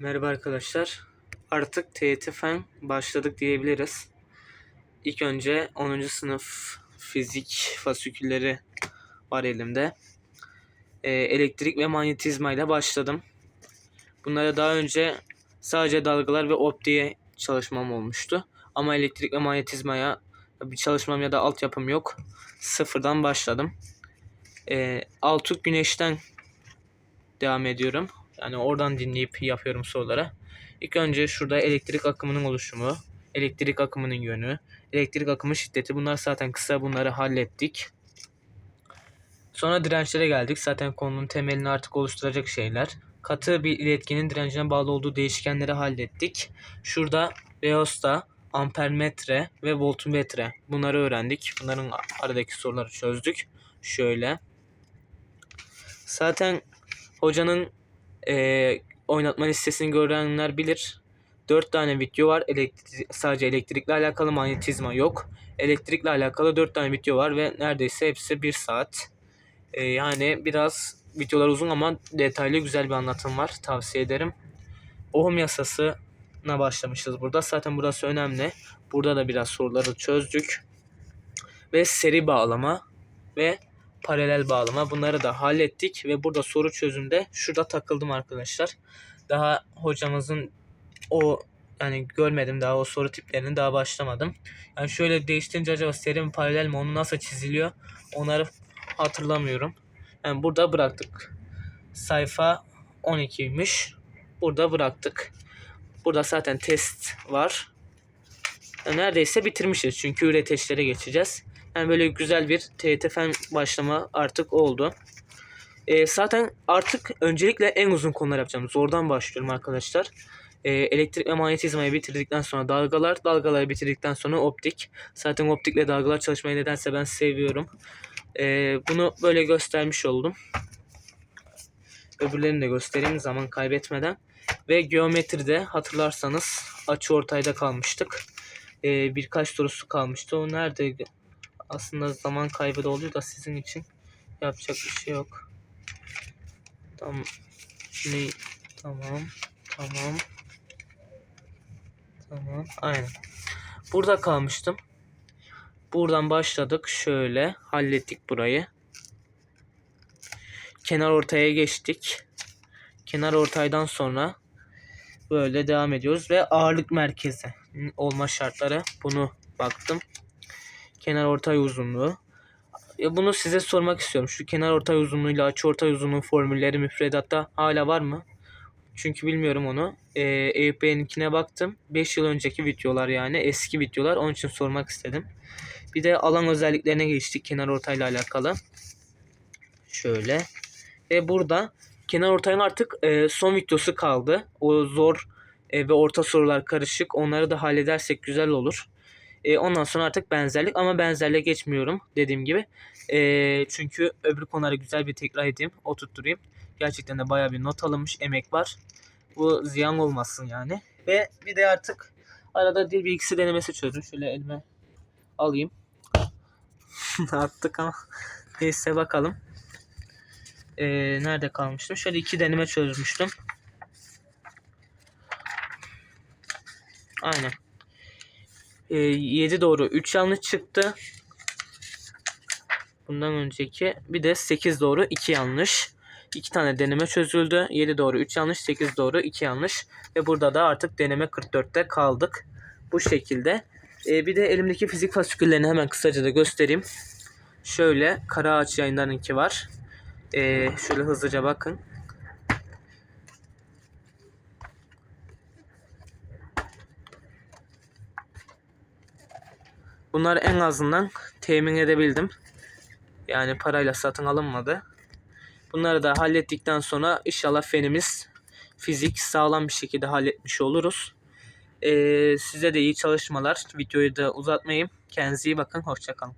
Merhaba arkadaşlar. Artık TYT Fen başladık diyebiliriz. İlk önce 10. sınıf fizik fasikülleri var elimde. Ee, elektrik ve manyetizma ile başladım. Bunlara daha önce sadece dalgalar ve optiğe çalışmam olmuştu. Ama elektrik ve manyetizmaya bir çalışmam ya da altyapım yok. Sıfırdan başladım. Ee, Altuk Güneş'ten devam ediyorum. Yani oradan dinleyip yapıyorum sorulara. İlk önce şurada elektrik akımının oluşumu, elektrik akımının yönü, elektrik akımı şiddeti. Bunlar zaten kısa bunları hallettik. Sonra dirençlere geldik. Zaten konunun temelini artık oluşturacak şeyler. Katı bir iletkinin direncine bağlı olduğu değişkenleri hallettik. Şurada reosta, ampermetre ve voltmetre. Bunları öğrendik. Bunların aradaki soruları çözdük. Şöyle. Zaten hocanın e, oynatma listesini görenler bilir. 4 tane video var. Elektri sadece elektrikle alakalı manyetizma yok. Elektrikle alakalı 4 tane video var ve neredeyse hepsi 1 saat. E, yani biraz videolar uzun ama detaylı güzel bir anlatım var. Tavsiye ederim. Ohm yasasına başlamışız burada. Zaten burası önemli. Burada da biraz soruları çözdük. Ve seri bağlama ve paralel bağlama bunları da hallettik ve burada soru çözümde şurada takıldım arkadaşlar. Daha hocamızın o yani görmedim daha o soru tiplerini daha başlamadım. Yani şöyle değiştirince acaba seri mi paralel mi onu nasıl çiziliyor onları hatırlamıyorum. Yani burada bıraktık. Sayfa 12'ymiş. Burada bıraktık. Burada zaten test var. Yani neredeyse bitirmişiz çünkü üreteçlere geçeceğiz. Yani böyle güzel bir TYT başlama artık oldu. Ee, zaten artık öncelikle en uzun konular yapacağım. Zordan başlıyorum arkadaşlar. Ee, elektrik ve manyetizmayı bitirdikten sonra dalgalar, dalgaları bitirdikten sonra optik. Zaten optikle dalgalar çalışmayı nedense ben seviyorum. Ee, bunu böyle göstermiş oldum. Öbürlerini de göstereyim zaman kaybetmeden. Ve geometride hatırlarsanız açı ortayda kalmıştık. Ee, birkaç sorusu kalmıştı. O neredeydi? Aslında zaman kaybı da oluyor da sizin için yapacak bir şey yok. Tamam. Ne? Tamam. Tamam. Tamam. Aynen. Burada kalmıştım. Buradan başladık. Şöyle hallettik burayı. Kenar ortaya geçtik. Kenar ortaydan sonra böyle devam ediyoruz ve ağırlık merkezi olma şartları bunu baktım kenar ortay uzunluğu. Ya bunu size sormak istiyorum. Şu kenar ortay uzunluğuyla açı ortay uzunluğu formülleri müfredatta hala var mı? Çünkü bilmiyorum onu. Ee, baktım. 5 yıl önceki videolar yani. Eski videolar. Onun için sormak istedim. Bir de alan özelliklerine geçtik. Kenar ortayla alakalı. Şöyle. Ve burada kenar ortayın artık e, son videosu kaldı. O zor e, ve orta sorular karışık. Onları da halledersek güzel olur. E, ondan sonra artık benzerlik ama benzerliğe geçmiyorum dediğim gibi. E, çünkü öbür konuları güzel bir tekrar edeyim, oturtturayım. Gerçekten de baya bir not alınmış, emek var. Bu ziyan olmasın yani. Ve bir de artık arada dil bilgisi denemesi çözdüm. Şöyle elime alayım. Attık ama neyse bakalım. Ee, nerede kalmıştım? Şöyle iki deneme çözmüştüm. Aynen. 7 ee, doğru 3 yanlış çıktı. Bundan önceki bir de 8 doğru 2 yanlış. 2 tane deneme çözüldü. 7 doğru 3 yanlış 8 doğru 2 yanlış. Ve burada da artık deneme 44'te kaldık. Bu şekilde. Ee, bir de elimdeki fizik fasiküllerini hemen kısaca da göstereyim. Şöyle kara ağaç yayınlarınki var. Ee, şöyle hızlıca bakın. Bunları en azından temin edebildim. Yani parayla satın alınmadı. Bunları da hallettikten sonra inşallah fenimiz fizik sağlam bir şekilde halletmiş oluruz. Ee, size de iyi çalışmalar. Videoyu da uzatmayayım. Kendinize iyi bakın. Hoşçakalın.